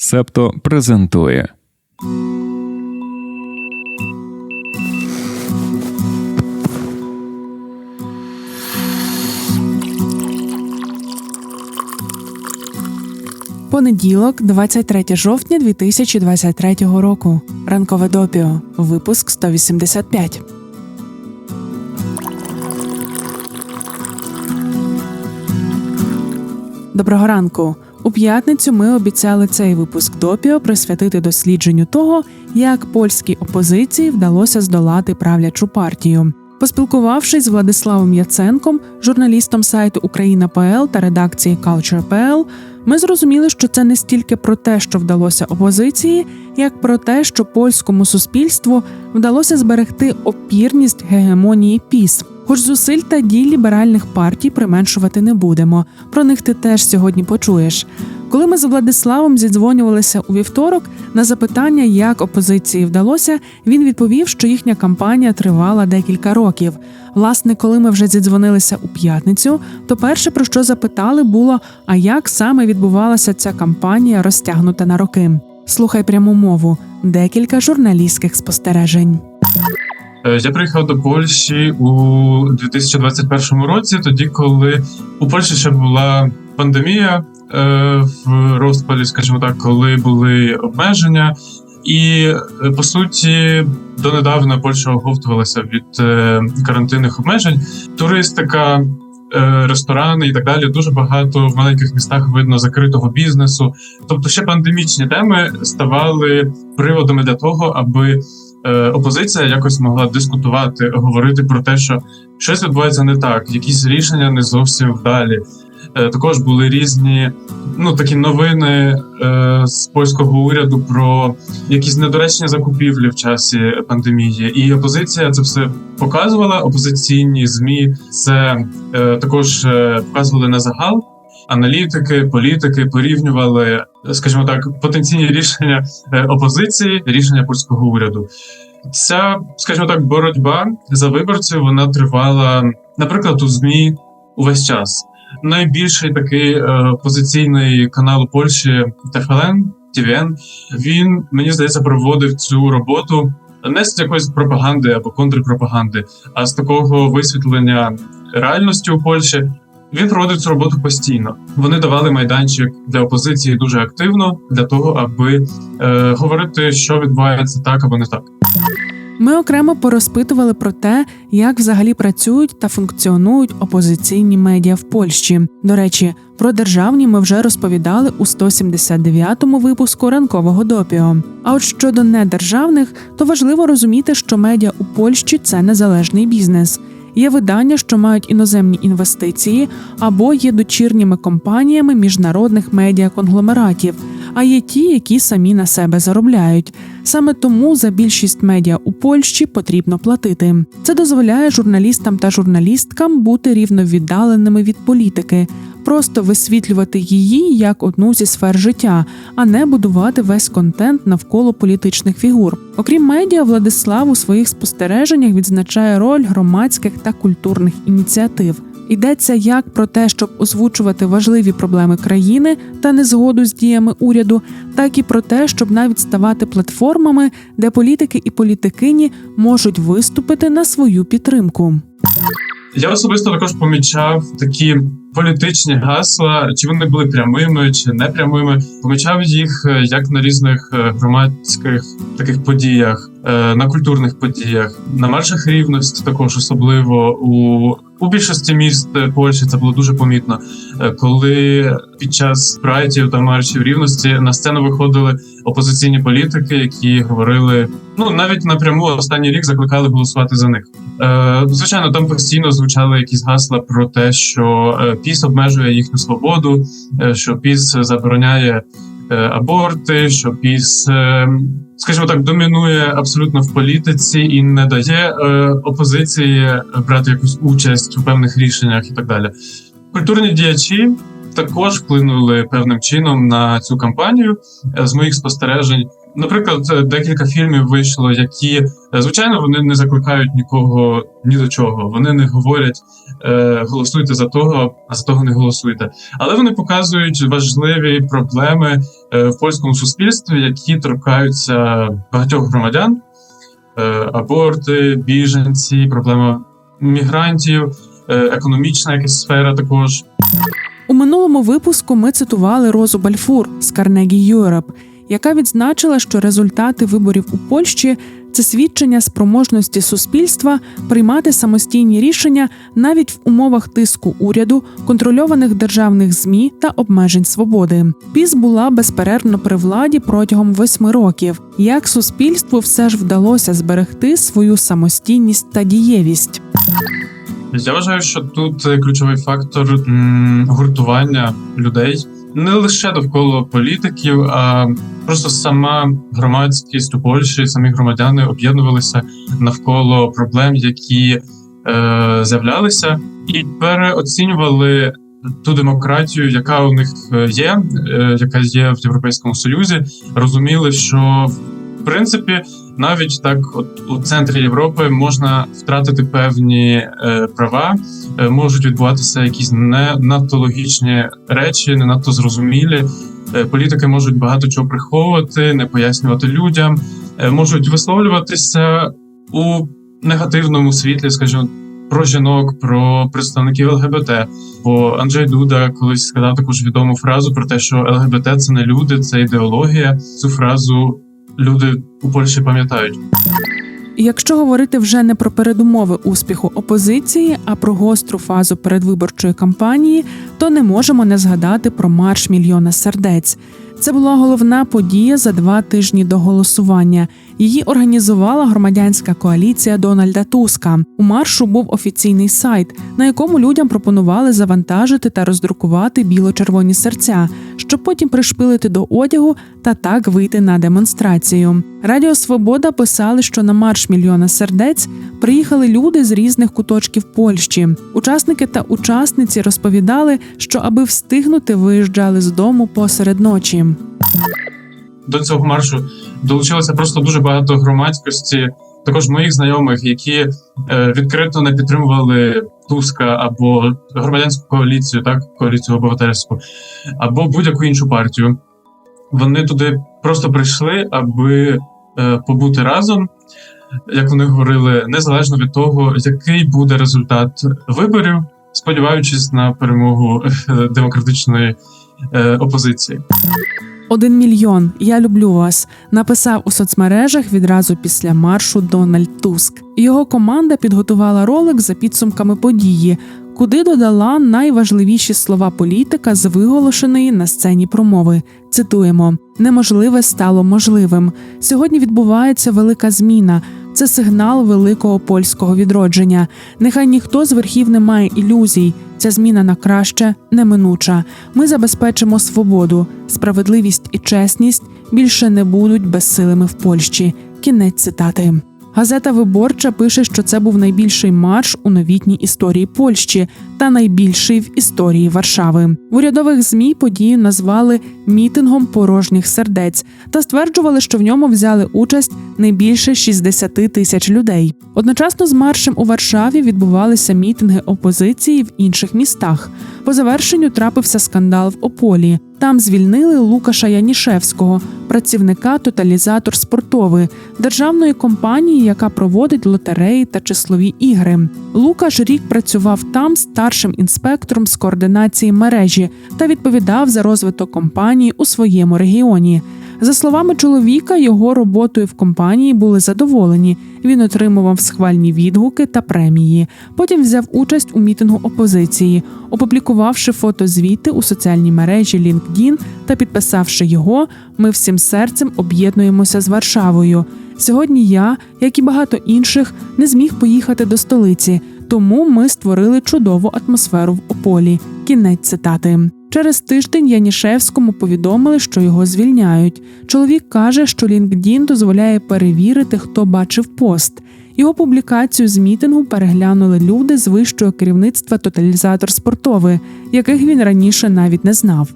Септо презентує. Понеділок, 23 жовтня 2023 року. Ранкове допіо. Випуск 185. Доброго ранку. У п'ятницю ми обіцяли цей випуск допіо присвятити дослідженню того, як польській опозиції вдалося здолати правлячу партію. Поспілкувавшись з Владиславом Яценком, журналістом сайту Україна.пл та редакції Culture.pl, ми зрозуміли, що це не стільки про те, що вдалося опозиції, як про те, що польському суспільству вдалося зберегти опірність гегемонії піс. Хоч зусиль та дій ліберальних партій применшувати не будемо. Про них ти теж сьогодні почуєш. Коли ми з Владиславом зідзвонювалися у вівторок, на запитання, як опозиції вдалося, він відповів, що їхня кампанія тривала декілька років. Власне, коли ми вже зідзвонилися у п'ятницю, то перше про що запитали було: а як саме відбувалася ця кампанія, розтягнута на роки? Слухай пряму мову, декілька журналістських спостережень. Е, Я приїхав до Польщі у 2021 році, тоді, коли у Польщі ще була пандемія е, в розпалі, скажімо так, коли були обмеження, і е, по суті донедавна Польща оговтувалася від карантинних обмежень. Туристика, ресторани і так далі. Дуже багато в маленьких містах видно закритого бізнесу. Тобто, ще пандемічні теми ставали приводами для того, аби опозиція якось могла дискутувати, говорити про те, що щось відбувається не так, якісь рішення не зовсім вдалі. Е, також були різні ну такі новини е, з польського уряду про якісь недоречні закупівлі в часі пандемії. І опозиція це все показувала. Опозиційні змі це е, також е, показували на загал. Аналітики, політики порівнювали, скажімо так, потенційні рішення е, опозиції, рішення польського уряду. Ця, скажімо так, боротьба за виборців вона тривала, наприклад, у змі увесь час. Найбільший такий е, позиційний канал у Польщі ТФЛН, ТВН, він мені здається проводив цю роботу не з якоїсь пропаганди або контрпропаганди, а з такого висвітлення реальності у Польщі. Він проводив цю роботу постійно. Вони давали майданчик для опозиції дуже активно для того, аби е, говорити, що відбувається так або не так. Ми окремо порозпитували про те, як взагалі працюють та функціонують опозиційні медіа в Польщі. До речі, про державні ми вже розповідали у 179-му випуску ранкового допіо. А от щодо недержавних, то важливо розуміти, що медіа у Польщі це незалежний бізнес. Є видання, що мають іноземні інвестиції або є дочірніми компаніями міжнародних медіаконгломератів, а є ті, які самі на себе заробляють. Саме тому за більшість медіа у Польщі потрібно платити. Це дозволяє журналістам та журналісткам бути рівновіддаленими від політики, просто висвітлювати її як одну зі сфер життя, а не будувати весь контент навколо політичних фігур. Окрім медіа, Владислав у своїх спостереженнях відзначає роль громадських та культурних ініціатив. Йдеться як про те, щоб озвучувати важливі проблеми країни та незгоду з діями уряду, так і про те, щоб навіть ставати платформами, де політики і політикині можуть виступити на свою підтримку. Я особисто також помічав такі політичні гасла, чи вони були прямими, чи непрямими. Помічав їх е, як на різних е, громадських таких подіях, е, на культурних подіях, на маршах рівності, також особливо у. У більшості міст Польщі це було дуже помітно, Е, коли під час прайтів та маршів рівності на сцену виходили опозиційні політики, які говорили ну навіть напряму останній рік закликали голосувати за них. Е, звичайно, там постійно звучали якісь гасла про те, що е, піс обмежує їхню свободу, е, що піс забороняє е, аборти, що піс, е, скажімо так, домінує абсолютно в політиці і не дає е, опозиції брати якусь участь у певних рішеннях і так далі. Культурні діячі також вплинули певним чином на цю кампанію Е, з моїх спостережень. Наприклад, е, декілька фільмів вийшло, які е, звичайно вони не закликають нікого ні до чого. Вони не говорять е, голосуйте за того, а за того не голосуйте. Але вони показують важливі проблеми в польському суспільстві, які торкаються багатьох громадян: аборти, біженці, проблема мігрантів, економічна якась сфера також. У минулому випуску ми цитували Розу Бальфур з Carnegie Europe, яка відзначила, що результати виборів у Польщі це свідчення спроможності суспільства приймати самостійні рішення навіть в умовах тиску уряду, контрольованих державних змі та обмежень свободи. Піс була безперервно при владі протягом восьми років. Як суспільству все ж вдалося зберегти свою самостійність та дієвість? Я вважаю, що тут е, ключовий фактор гуртування людей не лише довкола політиків, а просто сама громадськість у Польщі, самі громадяни об'єднувалися навколо проблем, які е, з'являлися, і переоцінювали ту демократію, яка у них е, є, е, яка є в Європейському Союзі. Розуміли, що принципі навіть так, от у центрі Європи можна втратити певні е, права, е, можуть відбуватися якісь не надто логічні речі, не надто зрозумілі. Е, політики можуть багато чого приховувати, не пояснювати людям, е, можуть висловлюватися у негативному світлі, скажімо. Про жінок, про представників ЛГБТ. Бо Анджей Дуда колись сказав також відому фразу про те, що ЛГБТ це не люди, це ідеологія. Цю фразу люди у Польщі пам'ятають. Якщо говорити вже не про передумови успіху опозиції, а про гостру фазу передвиборчої кампанії, то не можемо не згадати про марш мільйона сердець. Це була головна подія за два тижні до голосування. Її організувала громадянська коаліція Дональда Туска. У маршу був офіційний сайт, на якому людям пропонували завантажити та роздрукувати біло-червоні серця, щоб потім пришпилити до одягу та так вийти на демонстрацію. Радіо Свобода писали, що на марш мільйона сердець приїхали люди з різних куточків Польщі. Учасники та учасниці розповідали, що аби встигнути, виїжджали з дому посеред ночі. До цього маршу долучилося просто дуже багато громадськості, також моїх знайомих, які е, відкрито не підтримували Туска або громадянську коаліцію, так коаліцію обивательську, або будь-яку іншу партію. Вони туди просто прийшли, аби е, побути разом, як вони говорили, незалежно від того, який буде результат виборів, сподіваючись на перемогу е, демократичної опозиції. Один мільйон. Я люблю вас. Написав у соцмережах відразу після маршу Дональд Туск. Його команда підготувала ролик за підсумками події, куди додала найважливіші слова політика з виголошеної на сцені промови. Цитуємо: неможливе стало можливим. Сьогодні відбувається велика зміна. Це сигнал великого польського відродження. Нехай ніхто з верхів не має ілюзій. Ця зміна на краще неминуча. Ми забезпечимо свободу, справедливість і чесність більше не будуть безсилими в Польщі. Кінець цитати. Газета Виборча пише, що це був найбільший марш у новітній історії Польщі та найбільший в історії Варшави. В урядових змі подію назвали мітингом порожніх сердець та стверджували, що в ньому взяли участь не більше 60 тисяч людей. Одночасно з маршем у Варшаві відбувалися мітинги опозиції в інших містах. По завершенню трапився скандал в Ополі. Там звільнили Лукаша Янішевського, працівника тоталізатор спортовий державної компанії, яка проводить лотереї та числові ігри. Лукаш рік працював там старшим інспектором з координації мережі та відповідав за розвиток компанії у своєму регіоні. За словами чоловіка, його роботою в компанії були задоволені. Він отримував схвальні відгуки та премії. Потім взяв участь у мітингу опозиції, опублікувавши фотозвіти у соціальній мережі LinkedIn та підписавши його, ми всім серцем об'єднуємося з Варшавою. Сьогодні я, як і багато інших, не зміг поїхати до столиці, тому ми створили чудову атмосферу в Ополі. Кінець цитати. Через тиждень Янішевському повідомили, що його звільняють. Чоловік каже, що LinkedIn дозволяє перевірити, хто бачив пост. Його публікацію з мітингу переглянули люди з вищого керівництва тоталізатор спортовий, яких він раніше навіть не знав.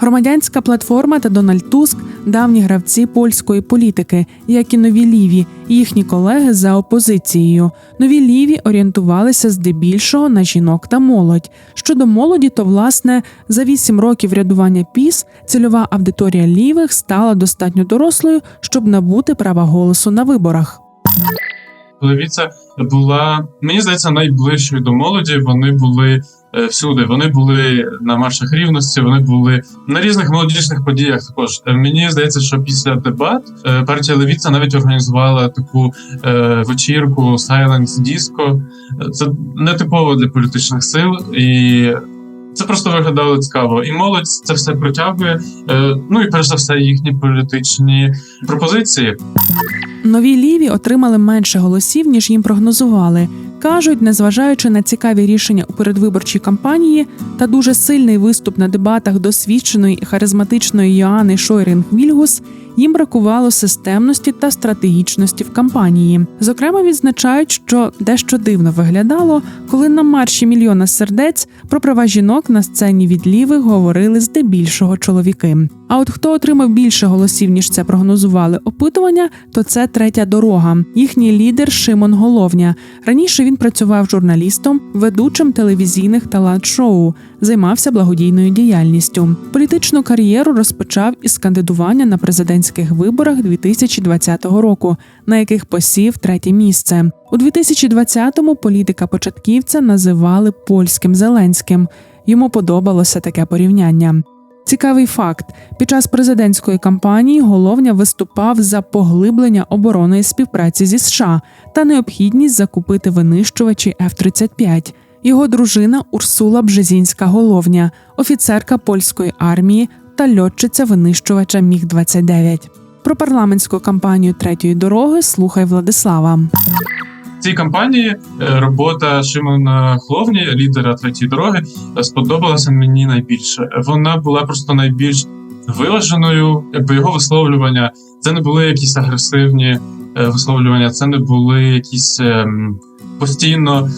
Громадянська платформа та Дональд Туск давні гравці польської політики, як і нові ліві, і їхні колеги за опозицією. Нові ліві орієнтувалися здебільшого на жінок та молодь. Щодо молоді, то власне за вісім років рядування піс цільова аудиторія лівих стала достатньо дорослою, щоб набути права голосу на виборах. Левіця була, мені здається, найближчою до молоді. Вони були всюди. Вони були на маршах рівності, вони були на різних молодіжних подіях. Також Е, мені здається, що після дебат е, партія Левіця навіть організувала таку е, вечірку Disco. Е, Це не типово для політичних сил і. Це просто виглядало цікаво, і молодь це все притягує. Е, ну і перш за все їхні політичні пропозиції. Нові ліві отримали менше голосів, ніж їм прогнозували. Кажуть, незважаючи на цікаві рішення у передвиборчій кампанії та дуже сильний виступ на дебатах досвідченої і харизматичної Йоанни Шойрінг Вільгус, їм бракувало системності та стратегічності в кампанії. Зокрема, відзначають, що дещо дивно виглядало, коли на марші мільйона сердець про права жінок на сцені від лівих говорили здебільшого чоловіки. А от хто отримав більше голосів, ніж це прогнозували опитування, то це третя дорога. Їхній лідер Шимон Головня. Раніше він працював журналістом, ведучим телевізійних талант-шоу, займався благодійною діяльністю. Політичну кар'єру розпочав із кандидування на президентських виборах 2020 року, на яких посів третє місце. У 2020-му політика початківця називали польським Зеленським. Йому подобалося таке порівняння. Цікавий факт: під час президентської кампанії головня виступав за поглиблення оборонної співпраці зі США та необхідність закупити винищувачі F-35. Його дружина Урсула Бжезінська головня, офіцерка польської армії та льотчиця винищувача Міг 29 Про парламентську кампанію третьої дороги слухай Владислава. Цій кампанії е, робота Шимона Хловні, лідера третьої дороги, е, сподобалася мені найбільше. Вона була просто найбільш виваженою. Якби його висловлювання, це не були якісь агресивні е, висловлювання, це не були якісь ем, постійно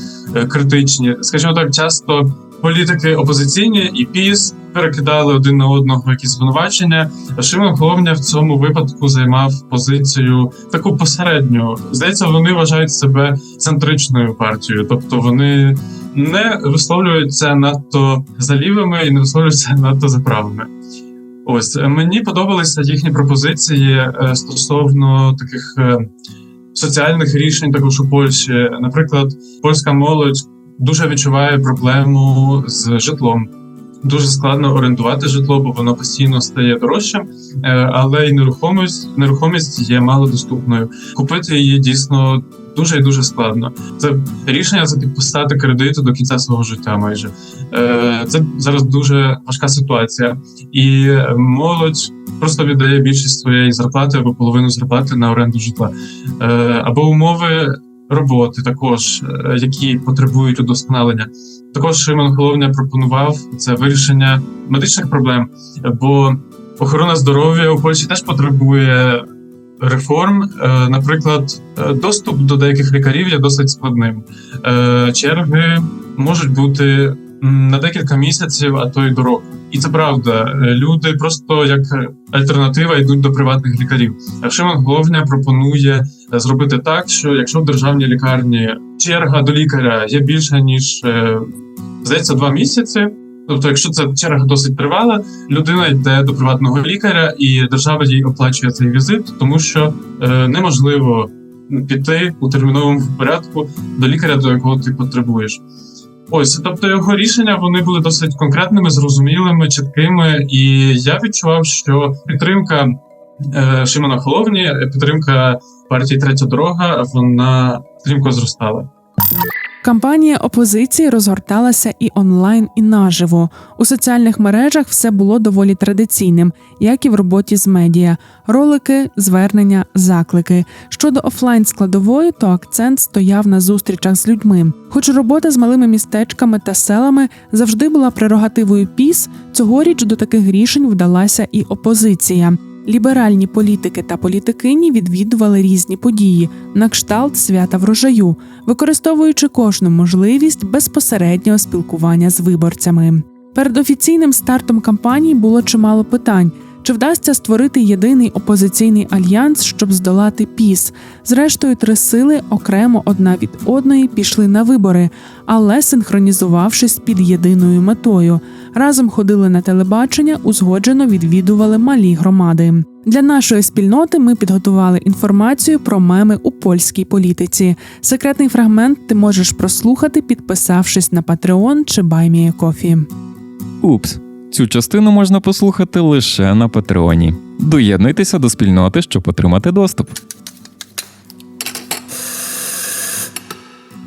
критичні. Скажімо так, часто політики опозиційні і піс перекидали один на одного якісь звинувачення. Шимон Головня в цьому випадку займав позицію таку посередню. Здається, вони вважають себе центричною партією, тобто вони не висловлюються надто за лівими і не висловлюються надто за правими. Ось е, мені подобалися їхні пропозиції е, стосовно таких е, соціальних рішень, також у Польщі. Наприклад, польська молодь дуже відчуває проблему з житлом. Дуже складно орендувати житло, бо воно постійно стає дорожчим, е, але й нерухомість нерухомість є малодоступною. Купити її дійсно дуже і дуже складно. Це рішення це підписати кредит до кінця свого життя. Майже Е, це зараз дуже важка ситуація, і молодь просто віддає більшість своєї зарплати або половину зарплати на оренду житла Е, або умови роботи, також е, які потребують удосконалення. Також Шимон Головня пропонував це вирішення медичних проблем, бо охорона здоров'я у Польщі теж потребує реформ. Е, Наприклад, е, доступ до деяких лікарів є досить складним. Черги можуть бути на декілька місяців, а то й до року. І це правда. Люди просто як альтернатива йдуть до приватних лікарів. Шимон Головня пропонує зробити так, що якщо в державній лікарні черга до лікаря є більше ніж е, здається два місяці. Тобто, якщо ця черга досить тривала, людина йде до приватного лікаря, і держава їй оплачує цей візит, тому що е, неможливо піти у терміновому порядку до лікаря, до якого ти потребуєш. Ось, тобто його рішення вони були досить конкретними, зрозумілими, чіткими, і я відчував, що підтримка е, Шимона Холовні, підтримка партії Третя дорога, вона стрімко зростала. Кампанія опозиції розгорталася і онлайн, і наживо. У соціальних мережах все було доволі традиційним, як і в роботі з медіа: ролики, звернення, заклики. Щодо офлайн складової, то акцент стояв на зустрічах з людьми. Хоч робота з малими містечками та селами завжди була прерогативою піс, цьогоріч до таких рішень вдалася і опозиція. Ліберальні політики та політикині відвідували різні події на кшталт свята врожаю, використовуючи кожну можливість безпосереднього спілкування з виборцями. Перед офіційним стартом кампанії було чимало питань. Чи вдасться створити єдиний опозиційний альянс, щоб здолати піс? Зрештою, три сили окремо одна від одної пішли на вибори, але синхронізувавшись під єдиною метою. Разом ходили на телебачення, узгоджено відвідували малі громади. Для нашої спільноти ми підготували інформацію про меми у польській політиці. Секретний фрагмент ти можеш прослухати, підписавшись на Patreon чи BuyMeACoffee. Упс, цю частину можна послухати лише на Патреоні. Доєднуйтеся до спільноти, щоб отримати доступ.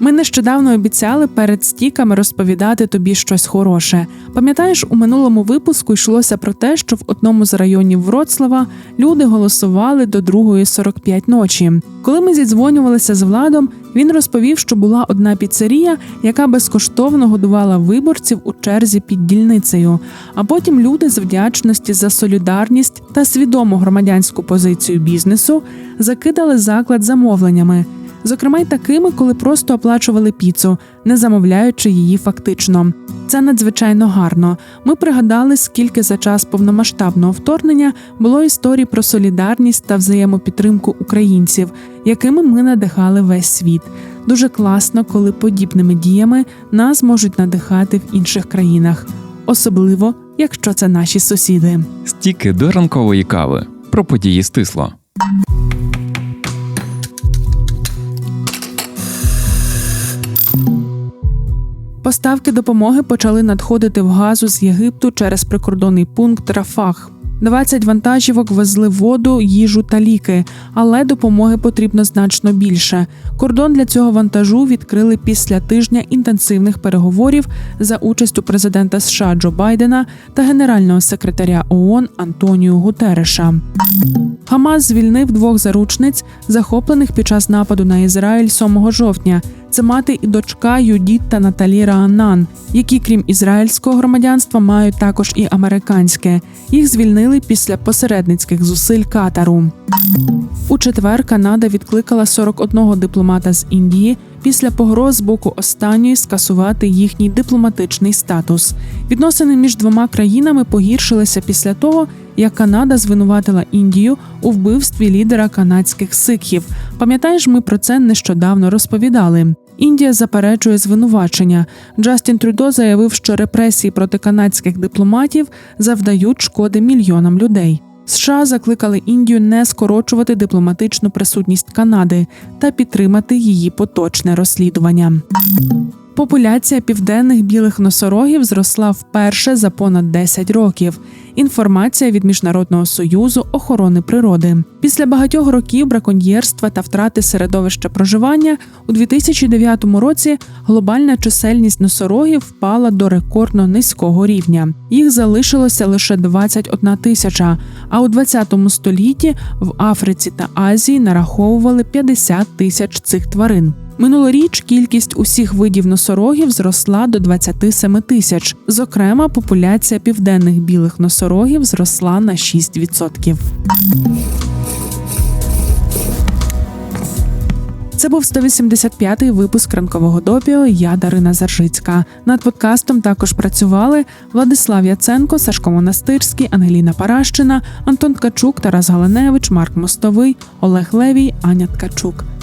Ми нещодавно обіцяли перед стіками розповідати тобі щось хороше. Пам'ятаєш, у минулому випуску йшлося про те, що в одному з районів Вроцлава люди голосували до 2.45 ночі. Коли ми зідзвонювалися з владом, він розповів, що була одна піцерія, яка безкоштовно годувала виборців у черзі під дільницею. А потім люди з вдячності за солідарність та свідому громадянську позицію бізнесу закидали заклад замовленнями зокрема й такими, коли просто оплачували піцу, не замовляючи її фактично. Це надзвичайно гарно. Ми пригадали, скільки за час повномасштабного вторгнення було історій про солідарність та взаємопідтримку українців, якими ми надихали весь світ. Дуже класно, коли подібними діями нас можуть надихати в інших країнах, особливо якщо це наші сусіди. Стіки до ранкової кави про події стисло. Поставки допомоги почали надходити в газу з Єгипту через прикордонний пункт Рафах. 20 вантажівок везли воду, їжу та ліки, але допомоги потрібно значно більше. Кордон для цього вантажу відкрили після тижня інтенсивних переговорів за участю президента США Джо Байдена та генерального секретаря ООН Антоніо Гутереша. Хамас звільнив двох заручниць, захоплених під час нападу на Ізраїль 7 жовтня. Це мати і дочка Юдіт та Наталі Раанан, які, крім ізраїльського громадянства, мають також і американське. Їх звільнили після посередницьких зусиль Катару. У четвер Канада відкликала 41 дипломата з Індії після погроз боку останньої скасувати їхній дипломатичний статус. Відносини між двома країнами погіршилися після того, як Канада звинуватила Індію у вбивстві лідера канадських сикхів. Пам'ятаєш, ми про це нещодавно розповідали. Індія заперечує звинувачення. Джастін Трюдо заявив, що репресії проти канадських дипломатів завдають шкоди мільйонам людей. США закликали Індію не скорочувати дипломатичну присутність Канади та підтримати її поточне розслідування. Популяція південних білих носорогів зросла вперше за понад 10 років. Інформація від Міжнародного союзу охорони природи. Після багатьох років браконьєрства та втрати середовища проживання у 2009 році глобальна чисельність носорогів впала до рекордно низького рівня. Їх залишилося лише 21 тисяча. А у 20 столітті в Африці та Азії нараховували 50 тисяч цих тварин. Минулоріч кількість усіх видів носорогів зросла до 27 тисяч. Зокрема, популяція південних білих носорогів зросла на 6%. Це був 185-й випуск ранкового допіо. Я Дарина Заржицька. Над подкастом також працювали Владислав Яценко, Сашко Монастирський, Ангеліна Паращина, Антон Ткачук, Тарас Галаневич, Марк Мостовий, Олег Левій, Аня Ткачук.